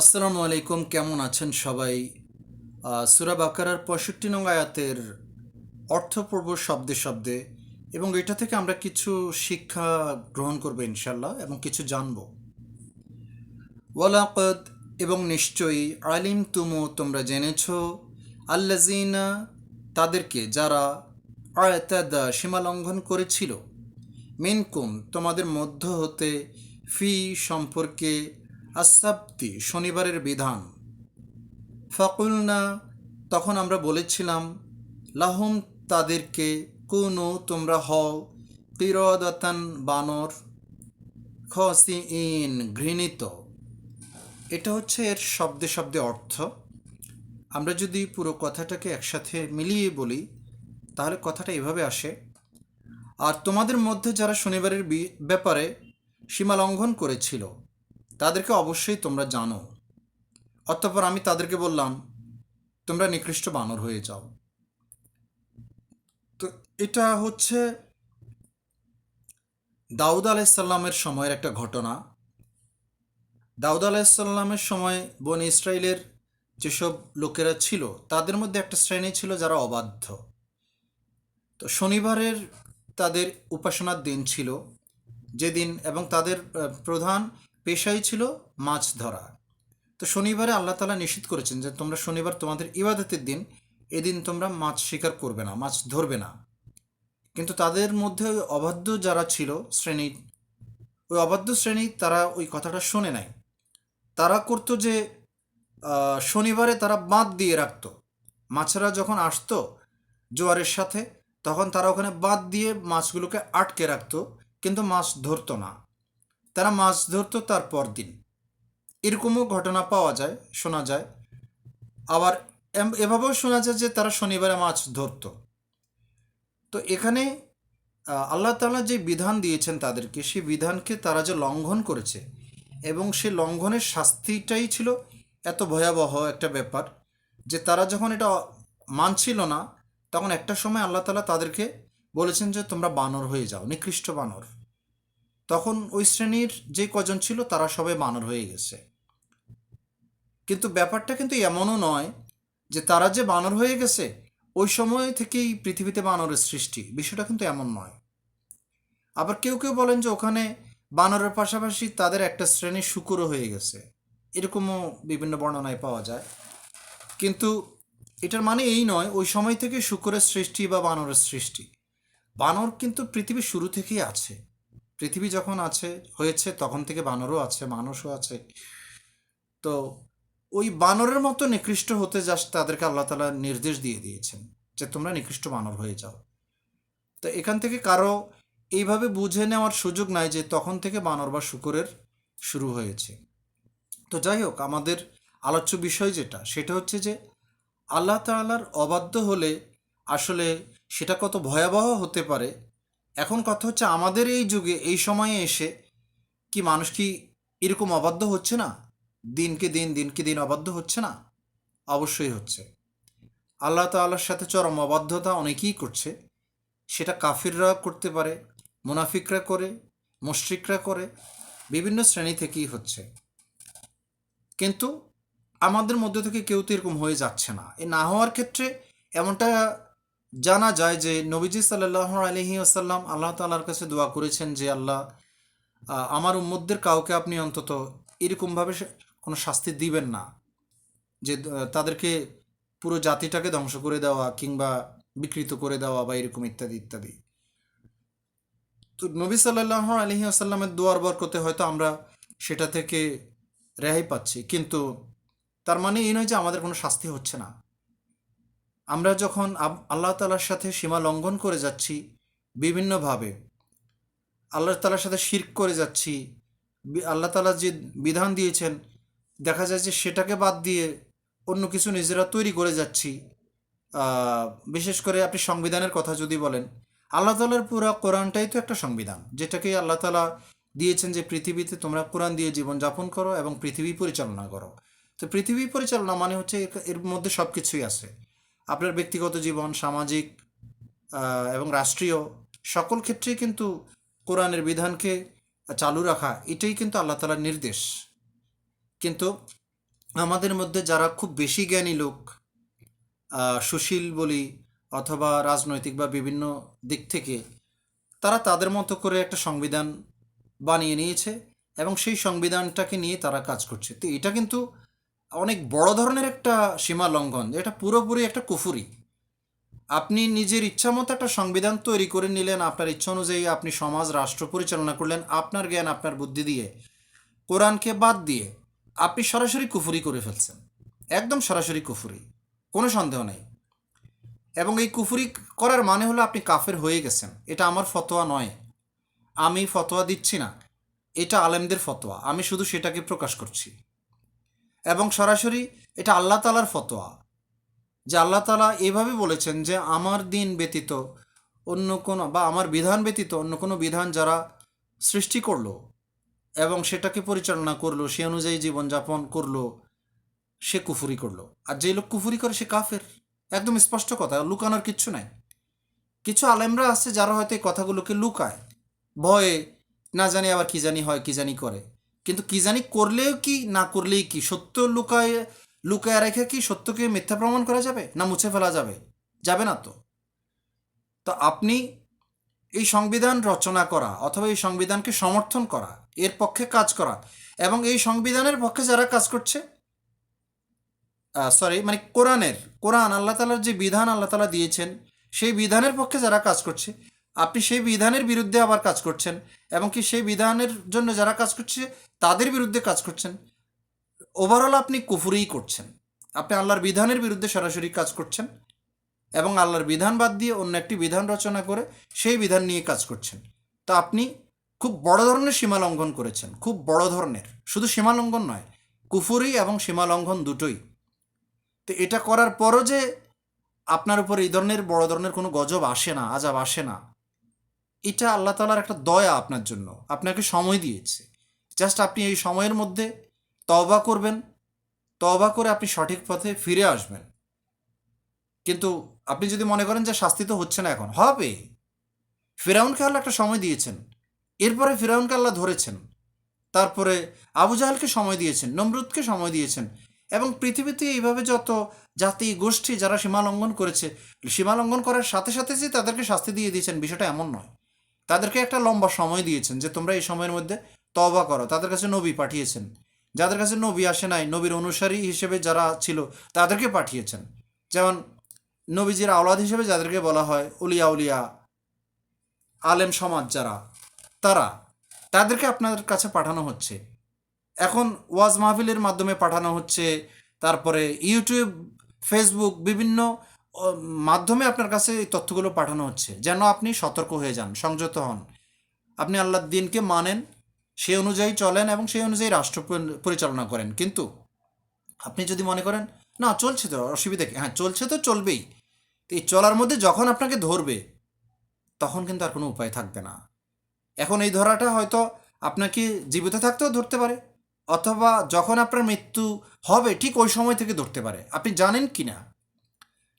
আসসালামু আলাইকুম, কেমন আছেন সবাই? সূরা বাকারার পঁয়ষট্টি নং আয়াতের অর্থপূর্ব শব্দে শব্দে এবং এটা থেকে আমরা কিছু শিক্ষা গ্রহণ করব ইনশাল্লাহ এবং কিছু জানব। ওয়ালাকদ, এবং নিশ্চয়ই আলিম তুমু তোমরা জেনেছ আল্লাজিনা তাদেরকে যারা আয়তাদা সীমা লঙ্ঘন করেছিল, মিনকুম, তোমাদের মধ্য হতে ফি সম্পর্কে আসাব্তি শনিবারের বিধান। ফাকুলনা, তখন আমরা বলেছিলাম, লাহুম তাদেরকে, কুনু তোমরা হও কিরদাতান বানর খসি ইন ঘৃণিত। এটা হচ্ছে এর শব্দে শব্দে অর্থ। আমরা যদি পুরো কথাটাকে একসাথে মিলিয়ে বলি, তাহলে কথাটা এভাবে আসে, আর তোমাদের মধ্যে যারা শনিবারের ব্যাপারে সীমা লঙ্ঘন করেছিল তাদেরকে অবশ্যই তোমরা জানো। অতঃপর আমি তাদেরকে বললাম, তোমরা নিকৃষ্ট বানর হয়ে যাও। তো এটা হচ্ছে দাউদ আলাইসাল্লামের সময়ের একটা ঘটনা। দাউদ আলাইসাল্লামের সময় বন ইসরায়েলের যেসব লোকেরা ছিল, তাদের মধ্যে একটা শ্রেণি ছিল যারা অবাধ্য। তো শনিবারের তাদের উপাসনার দিন ছিল, যেদিন এবং তাদের প্রধান পেশাই ছিল মাছ ধরা। তো শনিবারে আল্লাহ তালা নিষেধ করেছেন যে তোমরা শনিবার তোমাদের ইবাদতের দিন এদিন তোমরা মাছ শিকার করবে না, মাছ ধরবে না। কিন্তু তাদের মধ্যে ওই অবাধ্য যারা ছিল শ্রেণি, ওই অবাধ্য শ্রেণি তারা ওই কথাটা শোনে নাই। তারা করতো যে শনিবারে তারা বাঁধ দিয়ে রাখতো। মাছেরা যখন আসতো জোয়ারের সাথে, তখন তারা ওখানে বাঁধ দিয়ে মাছগুলোকে আটকে রাখতো, কিন্তু মাছ ধরতো না। তারা মাছ ধরতো তার পর দিন এরকমও ঘটনা পাওয়া যায়, শোনা যায়। আবার এভাবেও শোনা যায় যে তারা শনিবারে মাছ ধরতো। তো এখানে আল্লাহ তাআলা যে বিধান দিয়েছেন তাদেরকে, সেই বিধানকে তারা যে লঙ্ঘন করেছে এবং সেই লঙ্ঘনের শাস্তিটাই ছিল এত ভয়াবহ একটা ব্যাপার যে তারা যখন এটা মানছিল না, তখন একটা সময় আল্লাহ তাআলা তাদেরকে বলেছেন যে তোমরা বানর হয়ে যাও, নিকৃষ্ট বানর। তখন ওই শ্রেণির যে কজন ছিল, তারা সবাই বানর হয়ে গেছে। কিন্তু ব্যাপারটা কিন্তু এমনও নয় যে তারা যে বানর হয়ে গেছে, ওই সময় থেকেই পৃথিবীতে বানরের সৃষ্টি। বিষয়টা কিন্তু এমন নয়। আবার কেউ কেউ বলেন যে ওখানে বানরের পাশাপাশি তাদের একটা শ্রেণির শুকুরও হয়ে গেছে। এরকমও বিভিন্ন বর্ণনায় পাওয়া যায়। কিন্তু এটার মানে এই নয়, ওই সময় থেকে শুকুরের সৃষ্টি বা বানরের সৃষ্টি। বানর কিন্তু পৃথিবীর শুরু থেকেই আছে। পৃথিবী যখন আছে, হয়েছে, তখন থেকে বানরও আছে, মানুষও আছে। তো ওই বানরের মতো নিকৃষ্ট হতে যাস তাদেরকে আল্লাহ তালা নির্দেশ দিয়ে দিয়েছেন যে তোমরা নিকৃষ্ট বানর হয়ে যাও। তো এখান থেকে কারও এইভাবে বুঝে নেওয়ার সুযোগ নাই যে তখন থেকে বানর বা শুকুরের শুরু হয়েছে। তো যাই হোক, আমাদের আলোচ্য বিষয় যেটা, সেটা হচ্ছে যে আল্লাহ তাআলার অবাধ্য হলে আসলে সেটা কত ভয়াবহ হতে পারে এখন কথা হচ্ছে আমাদের এই যুগে, এই সময়ে এসে কি মানুষ কি এরকম অবাধ্য হচ্ছে না? দিনকে দিন দিনকে দিন অবাধ্য হচ্ছে না? অবশ্যই হচ্ছে। আল্লাহ তাআলার সাথে চরম অবাধ্যতা অনেকেই করছে। সেটা কাফিররা করতে পারে, মুনাফিকরা করে, মুশরিকরা করে, বিভিন্ন শ্রেণি থেকেই হচ্ছে। কিন্তু আমাদের মধ্যে থেকে কেউ তো এরকম হয়ে যাচ্ছে না। এ না হওয়ার ক্ষেত্রে এমনটা জানা যায় যে নবীজি সাল্লাহ আলহি আসাল্লাম আল্লাহ তাল্লাহর কাছে দোয়া করেছেন যে, আল্লাহ আমার উম্মতদের কাউকে আপনি অন্তত এরকমভাবে কোনো শাস্তি দিবেন না। যে তাদেরকে পুরো জাতিটাকে ধ্বংস করে দেওয়া কিংবা বিকৃত করে দেওয়া বা এরকম ইত্যাদি ইত্যাদি। তো নবী সাল্লাহ আলহি আসাল্লামের দোয়ার বরকতে হয়তো আমরা সেটা থেকে রেহাই পাচ্ছি। কিন্তু তার মানে এই নয় যে আমাদের কোনো শাস্তি হচ্ছে না। আমরা যখন আল্লাহ তালার সাথে সীমা লঙ্ঘন করে যাচ্ছি, বিভিন্নভাবে, আল্লাহ তালার সাথে শির্ক করে যাচ্ছি আল্লাহ তালা যে বিধান দিয়েছেন, দেখা যায় যে সেটাকে বাদ দিয়ে অন্য কিছু নিজেরা তৈরি করে যাচ্ছি। বিশেষ করে আপনি সংবিধানের কথা যদি বলেন, আল্লাহ তালার পুরা কোরআনটাই তো একটা সংবিধান, যেটাকে আল্লাহ তালা দিয়েছেন যে পৃথিবীতে তোমরা কোরআন দিয়ে জীবনযাপন করো এবং পৃথিবী পরিচালনা করো। তো পৃথিবী পরিচালনা মানে হচ্ছে এর মধ্যে সব কিছুই আছে। আপনার ব্যক্তিগত জীবন, সামাজিক এবং রাষ্ট্রীয় সকল ক্ষেত্রেই কিন্তু কোরআনের বিধানকে চালু রাখা, এটাই কিন্তু আল্লাহ তালার নির্দেশ। কিন্তু আমাদের মধ্যে যারা খুব বেশি জ্ঞানী লোক সুশীল বলি অথবা রাজনৈতিক বা বিভিন্ন দিক থেকে, তারা তাদের মতো করে একটা সংবিধান বানিয়ে নিয়েছে এবং সেই সংবিধানটাকে নিয়ে তারা কাজ করছে। তো এটা কিন্তু অনেক বড় ধরনের একটা সীমা লঙ্ঘন, এটা পুরোপুরি একটা কুফুরি। আপনি নিজের ইচ্ছা মতো একটা সংবিধান তৈরি করে নিলেন, আপনার ইচ্ছা অনুযায়ী আপনি সমাজ, রাষ্ট্র পরিচালনা করলেন, আপনার জ্ঞান, আপনার বুদ্ধি দিয়ে, কোরআনকে বাদ দিয়ে আপনি সরাসরি কুফুরি করে ফেলছেন। একদম সরাসরি কুফুরি, কোনো সন্দেহ নেই। এবং এই কুফুরি করার মানে হলো আপনি কাফের হয়ে গেছেন। এটা আমার ফতোয়া নয়। আমি ফতোয়া দিচ্ছি না। এটা আলেমদের ফতোয়া। আমি শুধু সেটাকে প্রকাশ করছি। এবং সরাসরি এটা আল্লাহ তালার ফতোয়া, যে আল্লাহ তালা এভাবে বলেছেন যে আমার দিন ব্যতীত অন্য কোনো বা আমার বিধান ব্যতীত অন্য কোনো বিধান যারা সৃষ্টি করল এবং সেটাকে পরিচালনা করল, সে অনুযায়ী জীবনযাপন করল, সে কুফুরি করল। আর যে লোক কুফুরি করে সে কাফের। একদম স্পষ্ট কথা, লুকানোর কিচ্ছু নাই। কিছু আলেমরা আছে যারা হয়তো এই কথাগুলোকে লুকায়, ভয়ে না জানি আবার কি জানি হয়, কি জানি করে। কিন্তু কি জানি করলেও কি, না করলেই কি? সত্য লুকায় লুকায় রেখে কি সত্যকে মিথ্যা প্রমাণ করা যাবে? না মুছে ফেলা যাবে? যাবে না তো। তো আপনি এই সংবিধান রচনা করা অথবা এই সংবিধানকে সমর্থন করা, এর পক্ষে কাজ করা এবং এই সংবিধানের পক্ষে যারা কাজ করছে সরি মানে কোরআনের, কোরআন আল্লাহ তালার যে বিধান আল্লাহ তালা দিয়েছেন, সেই বিধানের পক্ষে যারা কাজ করছে আপনি সেই বিধানের বিরুদ্ধে আবার কাজ করছেন এবং কি সেই বিধানের জন্য যারা কাজ করছে, তাদের বিরুদ্ধে কাজ করছেন। ওভারঅল আপনি কুফুরেই করছেন। আপনি আল্লাহর বিধানের বিরুদ্ধে সরাসরি কাজ করছেন এবং আল্লাহর বিধান বাদ দিয়ে অন্য একটি বিধান রচনা করে সেই বিধান নিয়ে কাজ করছেন। তো আপনি খুব বড় ধরনের সীমা লঙ্ঘন করেছেন, খুব বড় ধরনের। শুধু সীমা লঙ্ঘন নয়, কুফুরি এবং সীমা লঙ্ঘন দুটোই। তো এটা করার পরও যে আপনার উপর এই ধরনের বড় ধরনের কোনো গজব আসে না, আজাব আসে না। এটা আল্লাহ তালার একটা দয়া আপনার জন্য। আপনাকে সময় দিয়েছে। জাস্ট আপনি এই সময়ের মধ্যে তবা করবেন তবা করে আপনি সঠিক পথে ফিরে আসবেন। কিন্তু আপনি যদি মনে করেন যে শাস্তি তো হচ্ছে না এখন, হবে। ফেরাউনকে আল্লাহ একটা সময় দিয়েছেন। এরপরে ফেরাউনকে আল্লাহ ধরেছেন। তারপরে আবু জাহালকে সময় দিয়েছেন, নমরুদকে সময় দিয়েছেন এবং পৃথিবীতে এইভাবে যত জাতি, গোষ্ঠী যারা সীমালঙ্ঘন করেছে, সীমালঙ্ঘন করার সাথে সাথে যে তাদেরকে শাস্তি দিয়ে দিয়েছেন, বিষয়টা এমন নয়। তাদেরকে একটা লম্বা সময় দিয়েছেন যে তোমরা এই সময়ের মধ্যে তবা করো। তাদের কাছে নবী পাঠিয়েছেন। যাদের কাছে নবী আসে নাই, নবীর অনুসারী হিসেবে যারা ছিল, তাদেরকে পাঠিয়েছেন। যেমন নবীজির আওলাদ হিসেবে যাদেরকে বলা হয় উলিয়া উলিয়া, আলেম সমাজ যারা, তারা, তাদেরকে আপনার কাছে পাঠানো হচ্ছে। এখন ওয়াজ মাহফিলের মাধ্যমে পাঠানো হচ্ছে। তারপরে ইউটিউব, ফেসবুক, বিভিন্ন মাধ্যমে আপনার কাছে এই তথ্যগুলো পাঠানো হচ্ছে, যেন আপনি সতর্ক হয়ে যান, সংযত হন। আপনি আল্লাহর দিনকে মানেন, সেই অনুযায়ী চলেন এবং সেই অনুযায়ী রাষ্ট্র পরিচালনা করেন। কিন্তু আপনি যদি মনে করেন, না, চলছে তো, অসুবিধা কি? হ্যাঁ চলছে তো, চলবেই। তো এই চলার মধ্যে যখন আপনাকে ধরবে, তখন কিন্তু আর কোনো উপায় থাকবে না। এখন এই ধরাটা হয়তো আপনাকে জীবিত থাকতেও ধরতে পারে, অথবা যখন আপনার মৃত্যু হবে, ঠিক ওই সময় থেকে ধরতে পারে। আপনি জানেন কি না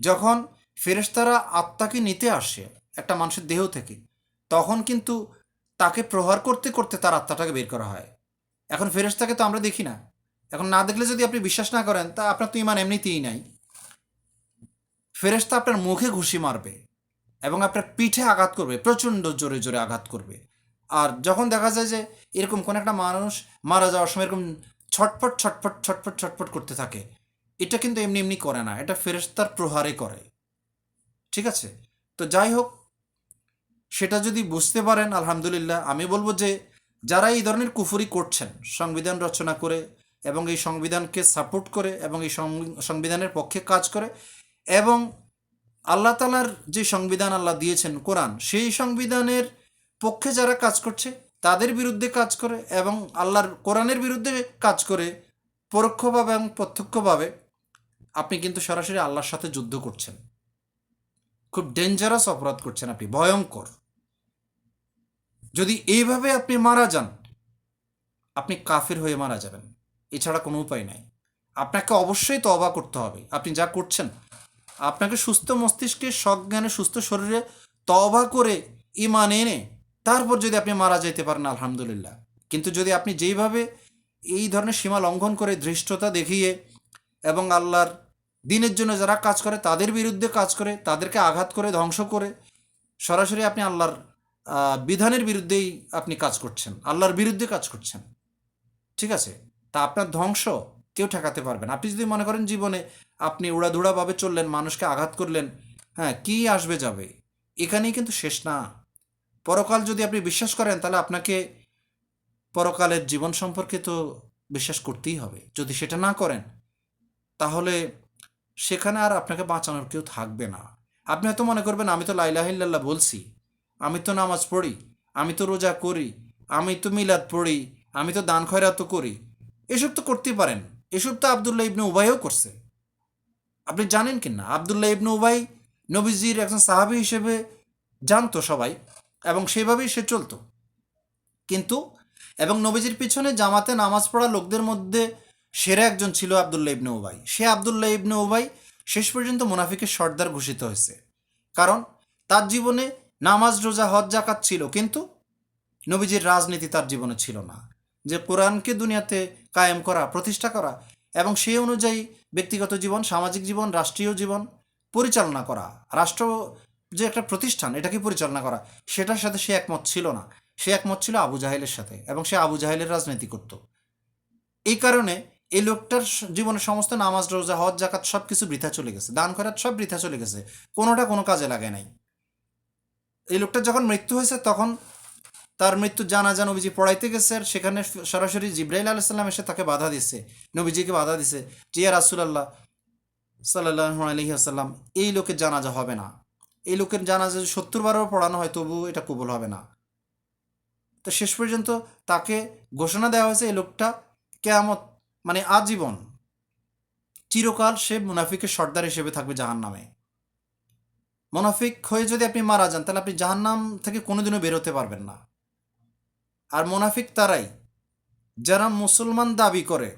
যখন ফেরেশতারা আত্মাকে নিতে আসে একটা মানুষের দেহ থেকে, তখন কিন্তু তাকে প্রহার করতে করতে তার আত্মাটাকে বের করা হয়। এখন ফেরেশতাকে তো আমরা দেখি না। এখন না দেখলে যদি আপনি বিশ্বাস না করেন, তা আপনার তো ইমান এমনিতেই নাই। ফেরেশতা আপনার মুখে ঘুষি মারবে এবং আপনার পিঠে আঘাত করবে, প্রচণ্ড জোরে জোরে আঘাত করবে। আর যখন দেখা যায় যে এরকম কোনো একটা মানুষ মারা যাওয়ার সময় এরকম ছটফট ছটফট ছটফট ছটফট করতে থাকে এটা কিন্তু এমনি এমনি করে না, এটা ফেরেশতার প্রহারে করে। ঠিক আছে? তো যাই হোক, সেটা যদি বুঝতে পারেন, আলহামদুলিল্লাহ, আমি বলব যে যারা এই ধরনের কুফুরি করছেন, সংবিধান রচনা করে এবং এই সংবিধানকে সাপোর্ট করে এবং এই সংবিধানের পক্ষে কাজ করে এবং আল্লাহ তালার যে সংবিধান আল্লাহ দিয়েছেন, কোরআন, সেই সংবিধানের পক্ষে যারা কাজ করছে, তাদের বিরুদ্ধে কাজ করে এবং আল্লাহর কোরআনের বিরুদ্ধে কাজ করে পরোক্ষভাবে এবং প্রত্যক্ষভাবে আপনি কিন্তু সরাসরি আল্লাহর সাথে যুদ্ধ করছেন। খুব ডেঞ্জারাস অপরাধ করছেন আপনি, ভয়ঙ্কর। যদি এইভাবে আপনি মারা যান, আপনি কাফির হয়ে মারা যাবেন। এছাড়া কোনো উপায় নাই। আপনাকে অবশ্যই তবা করতে হবে। আপনি যা করছেন, আপনাকে সুস্থ মস্তিষ্কে, সজ্ঞানে, সুস্থ শরীরে তবা করে ইমান এনে তারপর যদি আপনি মারা যেতে পারেন, আলহামদুলিল্লাহ। কিন্তু যদি আপনি যেইভাবে এই ধরনের সীমা লঙ্ঘন করে ধৃষ্টতা দেখিয়ে এবং আল্লাহর দিনের জন্য যারা কাজ করে, তাদের বিরুদ্ধে কাজ করে, তাদেরকে আঘাত করে, ধ্বংস করে, সরাসরি আপনি আল্লাহর বিধানের বিরুদ্ধেই আপনি কাজ করছেন, আল্লাহর বিরুদ্ধে কাজ করছেন। ঠিক আছে? তা আপনার ধ্বংস, কেউ ঠেকাতে পারবেন আপনি যদি মনে করেন জীবনে আপনি উড়াধুড়াভাবে চললেন, মানুষকে আঘাত করলেন হ্যাঁ কি আসবে যাবে? এখানেই কিন্তু শেষ না। পরকাল যদি আপনি বিশ্বাস করেন, তাহলে আপনাকে পরকালের জীবন সম্পর্কে তো বিশ্বাস করতেই হবে। যদি সেটা না করেন, তাহলে সেখানে আর আপনাকে বাঁচানোর কেউ থাকবে না। আপনি হয়তো মনে করবেন, আমি তো লাইলাহিল্লাহ বলছি। আমি তো নামাজ পড়ি। আমি তো রোজা করি। আমি তো মিলাদ পড়ি। আমি তো দান খয়রাতও করি। এসব তো করতেই পারেন। এসব তো আবদুল্লাহ ইবনে উবাইও করছে। আপনি জানেন কি না? আবদুল্লাহ ইবনে উবাই নবীজির একজন সাহাবি হিসেবে জানতো সবাই এবং সেভাবেই সে চলতো। কিন্তু, এবং নবীজির পিছনে জামাতে নামাজ পড়া লোকদের মধ্যে সেরা একজন ছিল আবদুল্লাহ ইবনে উবাই। সে আবদুল্লাহ ইবনে উবাই শেষ পর্যন্ত মুনাফিকের সর্দার ঘোষিত হয়েছে। কারণ তার জীবনে নামাজ, রোজা, হজ জাকাত ছিল, কিন্তু নবীজির রাজনীতি তার জীবনে ছিল না। যে কোরআনকে দুনিয়াতে কায়েম করা, প্রতিষ্ঠা করা এবং সেই অনুযায়ী ব্যক্তিগত জীবন, সামাজিক জীবন, রাষ্ট্রীয় জীবন পরিচালনা করা, রাষ্ট্র যে একটা প্রতিষ্ঠান, এটাকে পরিচালনা করা, সেটার সাথে সে একমত ছিল না। সে একমত ছিল আবু জাহেলের সাথে এবং সে আবু জাহেলের রাজনীতি করত। এই কারণে এই লোকটার জীবনের সমস্ত নামাজ, রোজা, হজ জাকাত সব কিছু বৃথা চলে গেছে। দান খরাত সব বৃথা চলে গেছে। কোনোটা কোনো কাজে লাগে নাই। এই লোকটার যখন মৃত্যু হয়েছে, তখন তার মৃত্যু জানাজা নবীজি পড়াইতে গেছে। আর সেখানে সরাসরি জিব্রাইল আলাইসাল্লাম এসে তাকে বাধা দিছে। নবীজিকে বাধা দিছে জিয়া রাসুলাল্লাহ সাল্লাহ আলহি আসাল্লাম এই লোকের জানাজা হবে না। এই লোকের জানাজা যদি সত্তর বারও পড়ানো হয়, তবু এটা কবুল হবে না। তো শেষ পর্যন্ত তাকে ঘোষণা দেওয়া হয়েছে, এই লোকটা কেয়ামত মানে আজীবন, চিরকাল সে মুনাফিকের সর্দার হিসেবে থাকবে জাহান নামে মুনাফিক হয়ে যদি আপনি মারা যান, তাহলে আপনি জাহান্নাম থেকে কোনোদিনও বেরোতে পারবেন না। আর মুনাফিক তারাই, যারা মুসলমান দাবি করে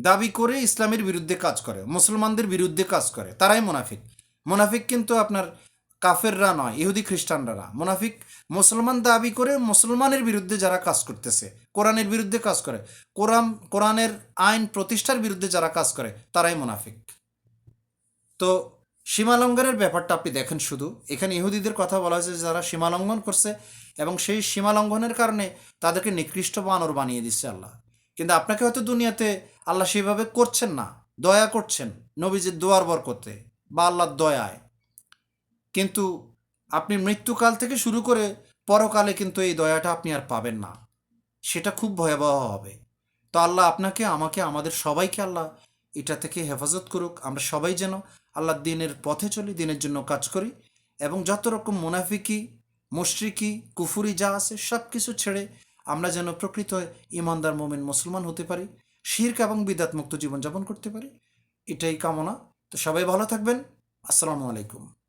দাবি করে ইসলামের বিরুদ্ধে কাজ করে, মুসলমানদের বিরুদ্ধে কাজ করে, তারাই মুনাফিক। মুনাফিক কিন্তু আপনার কাফেররা নয়, ইহুদি খ্রিস্টানরা মুনাফিক মুসলমান দাবি করে মুসলমানের বিরুদ্ধে যারা কাজ করতেছে, কোরআনের বিরুদ্ধে কাজ করে, কোরআন, কোরআনের আইন প্রতিষ্ঠার বিরুদ্ধে যারা কাজ করে, তারাই মুনাফিক। তো সীমালঙ্ঘনের ব্যাপারটা আপনি দেখেন শুধু। এখানে ইহুদিদের কথা বলা হয়েছে যারা সীমালঙ্ঘন করছে এবং সেই সীমালঙ্ঘনের কারণে তাদেরকে নিকৃষ্ট বানর বানিয়ে দিচ্ছে আল্লাহ। কিন্তু আপনাকে হয়তো দুনিয়াতে আল্লাহ সেভাবে করছেন না, দয়া করছেন নবীজির দোয়ার বর করতে বা আল্লাহর দয়ায়। কিন্তু আপনি মৃত্যুকাল থেকে শুরু করে পরকালে কিন্তু এই দয়াটা আপনি আর পাবেন না। সেটা খুব ভয়াবহ হবে। তো আল্লাহ আপনাকে, আমাকে, আমাদের সবাইকে আল্লাহ এটা থেকে হেফাজত করুক। আমরা সবাই যেন আল্লাহ দিনের পথে চলি, দিনের জন্য কাজ করি এবং যত রকম মুনাফিকি, মুশরিকি, কুফুরি যা আছে সব কিছু ছেড়ে আমরা যেন প্রকৃত ইমানদার মোমেন মুসলমান হতে পারি, শির্ক এবং বিদাত মুক্ত জীবনযাপন করতে পারি, এটাই কামনা। তো সবাই ভালো থাকবেন। আসসালামু আলাইকুম।